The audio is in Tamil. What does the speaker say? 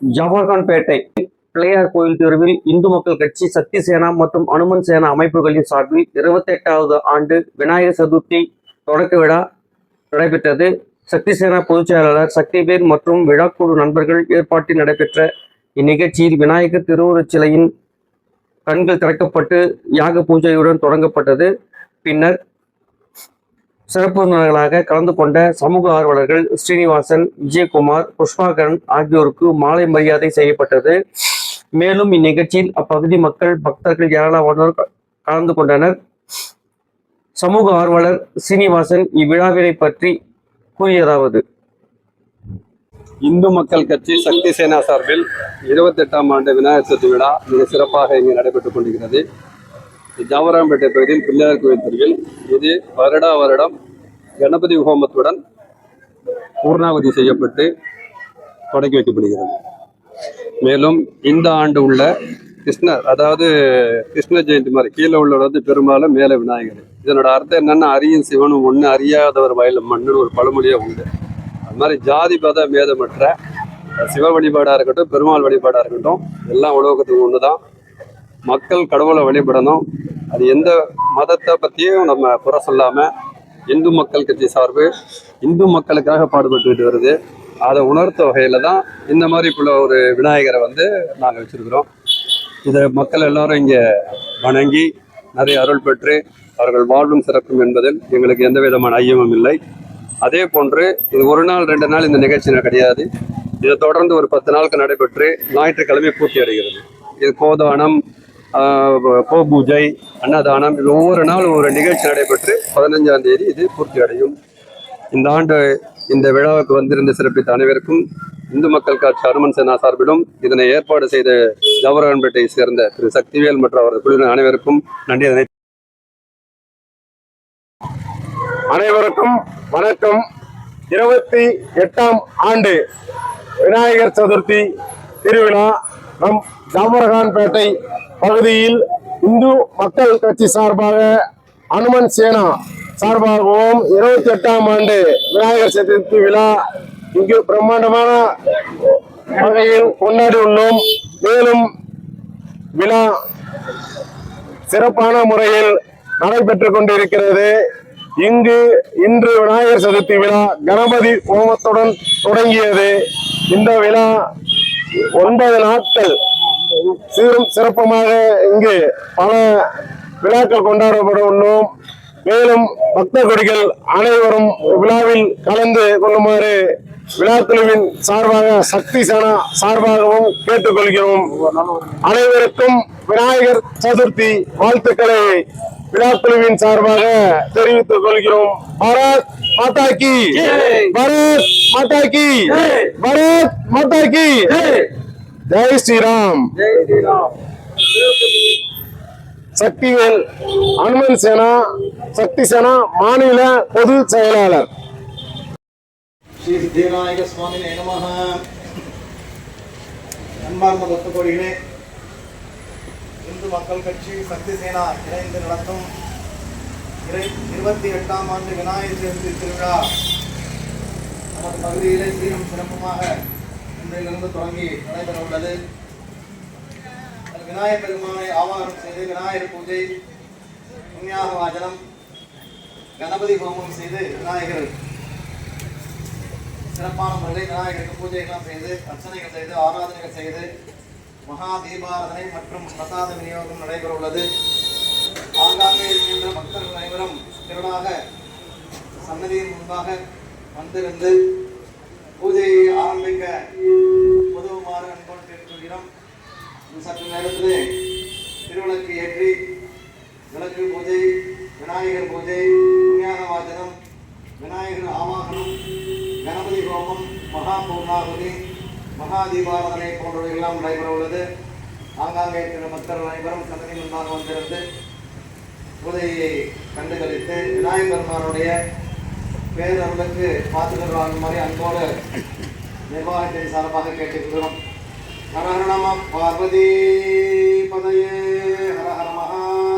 ஜவஹர்கான்பேட்டை பிள்ளையார் கோயில் தெருவில் இந்து மக்கள் கட்சி சக்தி சேனா மற்றும் அனுமன் சேனா அமைப்புகளின் சார்பில் இருபத்தி எட்டாவது ஆண்டு விநாயகர் சதுர்த்தி தொடக்க விழா நடைபெற்றது. சக்தி சேனா பொதுச் செயலாளர் சக்திவேல் மற்றும் விழாக்குழு நண்பர்கள் ஏற்பாட்டில் நடைபெற்ற இந்நிகழ்ச்சியில் விநாயகர் திருவுருச் சிலையின் கண்கள் திறக்கப்பட்டு யாக பூஜையுடன் தொடங்கப்பட்டது. பின்னர் சிறப்பு விருந்தினர்களாக கலந்து கொண்ட சமூக ஆர்வலர்கள் ஸ்ரீனிவாசன் விஜயகுமார் புஷ்பாகரன் ஆகியோருக்கு மாலை மரியாதை செய்யப்பட்டது. மேலும் இந்நிகழ்ச்சியில் அப்பகுதி மக்கள் பக்தர்கள் ஏராளமானோர் கலந்து கொண்டனர். சமூக ஆர்வலர் சீனிவாசன் இவ்விழாவினை பற்றி கூறியதாவது. இந்து மக்கள் கட்சி சக்தி சேனா சார்பில் இருபத்தெட்டாம் ஆண்டு விநாயகர் சதுர்த்தி விழா மிக சிறப்பாக இங்கு நடைபெற்றுக் கொண்டிருக்கிறது. ஜாவராம்பேட்டை பகுதியில் பிள்ளையார் கோயில் தெருவில் இது வருடா வருடம் கணபதி ஹோமத்துடன் பூர்ணாவதி செய்யப்பட்டு தொடங்கி வைக்கப்படுகிறது. மேலும் இந்த ஆண்டு உள்ள கிருஷ்ணர் அதாவது கிருஷ்ண ஜெயந்தி மாதிரி கீழே உள்ளவர் வந்து பெரும்பாலும் மேலே விநாயகர். இதனோட அர்த்தம் என்னன்னா அரியும் சிவனும் ஒன்று அறியாதவர் வயலும் மண்ணுன்னு ஒரு பழமொழியாக உண்டு. அது மாதிரி ஜாதி பத மேதமற்ற சிவ வழிபாடாக இருக்கட்டும் பெருமாள் வழிபாடாக இருக்கட்டும் எல்லாம் உலகத்துக்கு ஒன்று தான் மக்கள் கடவுளை வழிபடணும். அது எந்த மதத்தை பற்றியும் நம்ம குறை சொல்லாமல் இந்து மக்கள் கட்சி சார்பு இந்து மக்களுக்காக பாடுபட்டுக்கிட்டு வருது. அதை உணர்த்த வகையில் தான் இந்த மாதிரி உள்ள ஒரு விநாயகரை வந்து நாங்கள் வச்சுருக்கிறோம். இதை மக்கள் எல்லாரும் இங்கே வணங்கி நிறைய அருள் பெற்று அவர்கள் வாழ்வும் சிறக்கும் என்பதில் எங்களுக்கு எந்த விதமான ஐயமும் இல்லை. அதே போன்று இது ஒரு நாள் ரெண்டு நாள் இந்த நிகழ்ச்சி கிடையாது. இதை தொடர்ந்து ஒரு பத்து நாளுக்கு நடைபெற்று ஞாயிற்றுக்கிழமை பூர்த்தி அடைகிறது. இது கோதானம் பூஜை அன்னதானம் இது ஒவ்வொரு நாள் ஒரு நிகழ்ச்சி நடைபெற்று பதினஞ்சாம் தேதி இது பூர்த்தி அடையும். இந்த ஆண்டு இந்த விழாவுக்கு வந்திருந்த சிறப்பித்த அனைவருக்கும் இந்து மக்கள் கட்சி அனுமன் சேனா சார்பிலும் இதனை ஏற்பாடு செய்த ஜவஹர்லான்பேட்டையை சேர்ந்த திரு. சக்திவேல் மற்றும் அவரது குழுவினர் அனைவருக்கும் நன்றி. அதனை அனைவருக்கும் வணக்கம். இருபத்தி எட்டாம் ஆண்டு விநாயகர் சதுர்த்தி திருவிழா நம் ஜாமரகான்பேட்டை பகுதியில் இந்து மக்கள் கட்சி சார்பாக அனுமன் சேனா சார்பாகவும் இருபத்தி எட்டாம் ஆண்டு விநாயகர் சதுர்த்தி விழா இங்கு பிரம்மாண்டமான வகையில் கொண்டாடி உள்ளோம் மேலும் விழா சிறப்பான முறையில் நடைபெற்றுக் கொண்டிருக்கிறது. இங்கு இன்று விநாயகர் சதுர்த்தி விழா கணபதி ஹோமத்துடன் தொடங்கியது. இந்த விழா ஒன்பது நாட்கள் சீரும் சிறப்பமாக இங்கு பல விழாக்கள் கொண்டாடப்பட உள்ளோம். மேலும் பக்த கொடிகள் அனைவரும் விழாவில் கலந்து கொள்ளுமாறு விழாக்குழுவின் சார்பாக சக்தி சேனா சார்பாகவும் கேட்டுக்கொள்கிறோம். அனைவருக்கும் விநாயகர் சதுர்த்தி வாழ்த்துக்களை விழாக்குழுவின் சார்பாக தெரிவித்துக் கொள்கிறோம். பாரத் மாதா கி பாரத் மாதா கி பாரத் மாதா கி ஜெய் ஸ்ரீராம்! சக்திவேல் அனுமன் சேனா சக்தி சேனா மாநில பொது செயலாளர். ஸ்ரீ சித்திவிநாயக சுவாமினே நமः அன்பார்ந்த பக்தகோடிகளே இந்து மக்கள் கட்சி சக்தி சேனா இணைந்து நடத்தும் இறை- இருபத்தி எட்டாம் ஆண்டு விநாயகர் சதுர்த்தி திருவிழா. நமது பகுதியிலே சீரும் சிறப்புமாக இன்றிலிருந்து தொடங்கி நடைபெற உள்ளது விநாயகர் பெருமானை ஆவாரம் செய்து விநாயகர் பூஜை புண்ணியாக வாஜனம் கணபதி ஹோமம் செய்து விநாயகர் சிறப்பான முறையில் விநாயகருக்கு பூஜைகள்லாம் செய்து அர்ச்சனைகள் செய்து ஆராதனைகள் செய்து மகா தீபாராதனை மற்றும் பிரசாத விநியோகம் நடைபெற உள்ளது ஆங்காங்கே இருக்கின்ற பக்தர்கள் அனைவரும் திரளாக சன்னதியின் முன்பாக வந்திருந்து அன்போடு சற்று நேரத்திலே திருவிளக்கு ஏற்றி விளக்கு பூஜை விநாயகர் பூஜை புண்ணியாக வாசனம் விநாயகர் ஆவாகனம் கணபதி ஹோமம் மகா பூர்ணாகுதி மகா தீபாராதனை போன்றவை எல்லாம் நடைபெற உள்ளது. ஆங்காங்கே இருக்கிற மக்கள் அனைவரும் சந்தனி முன்பாக வந்திருந்து பூஜையை கண்டுகளித்து விநாயகர் பெருமானுடைய பேரர்களுக்கு பார்த்துக்கள் மாதிரி அன்போடு நிர்வாகத்தின் சார்பாக கேட்டுக்கொள்கிறோம் ஹர ஹர நம பார்வதி பதையே ஹர ஹர மகாதேவா